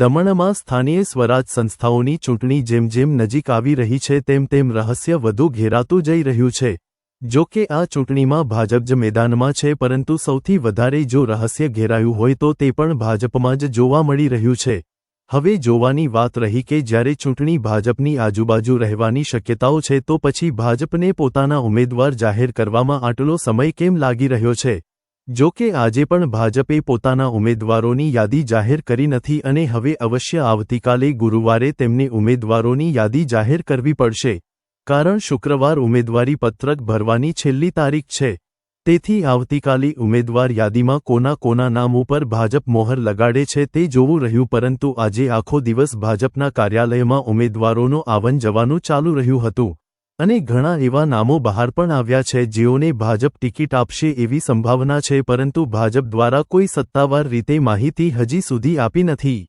દમણમાં સ્થાનીય સ્વરાજ સંસ્થાઓની ચૂંટણી જેમ જેમ નજીક આવી રહી છે, તેમ તેમ રહસ્ય વધુ ઘેરાતું જઈ રહ્યું છે. જો કે આ ચૂંટણીમાં ભાજપ જ મેદાનમાં છે, પરંતુ સૌથી વધારે જો રહસ્ય ઘેરાયું હોય તો તે પણ ભાજપમાં જ જોવા મળી રહ્યું છે. હવે જોવાની વાત રહી કે જ્યારે ચૂંટણી ભાજપની આજુબાજુ રહેવાની શક્યતાઓ છે, તો પછી ભાજપને પોતાના ઉમેદવાર જાહેર કરવામાં આટલો સમય કેમ લાગી રહ્યો છે? જો કે આજે પણ ભાજપે પોતાના ઉમેદવારોની યાદી જાહેર કરી નથી અને હવે અવશ્ય આવતીકાલે ગુરુવારે તેમને ઉમેદવારોની યાદી જાહેર કરવી પડશે. કારણ શુક્રવાર ઉમેદવારી પત્રક ભરવાની છેલ્લી તારીખ છે. તેથી આવતીકાલે ઉમેદવાર યાદીમાં કોના કોના નામ ઉપર ભાજપ મોહર લગાડે છે તે જોવું રહ્યું પરંતુ આજે આખો દિવસ ભાજપના કાર્યાલયમાં ઉમેદવારોનો આવન જવાનું ચાલુ રહ્યું હતું. અને ઘણા એવા નામો બહાર પણ આવ્યા છે જેઓને ભાજપ ટિકિટ આપશે એવી સંભાવના છે પરંતુ ભાજપ દ્વારા કોઈ સત્તાવાર રીતે માહિતી હજી સુધી આપી નથી.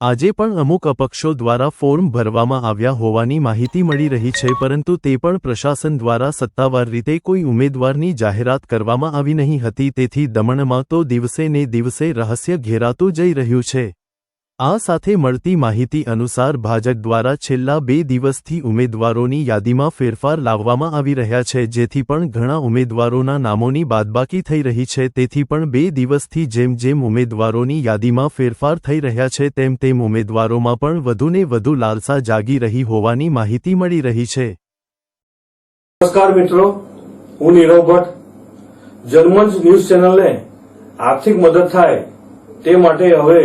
આજે પણ અમુક અપક્ષો દ્વારા ફોર્મ ભરવામાં આવ્યા હોવાની માહિતી મળી રહી છે પરંતુ તે પણ પ્રશાસન દ્વારા સત્તાવાર રીતે કોઈ ઉમેદવારની જાહેરાત કરવામાં આવી નહીં હતી તેથી દમણમાં તો દિવસે ને દિવસે રહસ્ય ઘેરાતું જઈ રહ્યું છે. આ સાથે મળતી માહિતી અનુસાર ભાજપ દ્વારા છેલ્લા બે દિવસથી ઉમેદવારોની યાદીમાં ફેરફાર લાવવામાં આવી રહ્યા છે, જેથી પણ ઘણા ઉમેદવારોના નામોની બાદબાકી થઈ રહી છે. તેથી પણ બે દિવસથી જેમ જેમ ઉમેદવારોની યાદીમાં ફેરફાર થઈ રહ્યા છે, તેમ તેમ ઉમેદવારોમાં પણ વધુને વધુ લાલસા જાગી રહી હોવાની માહિતી મળી રહી છે. નમસ્કાર મિત્રો, હું નીરવ ભટ્ટ. જર્મન્સ ન્યૂઝ ચેનલને આર્થિક મદદ થાય તે માટે હવે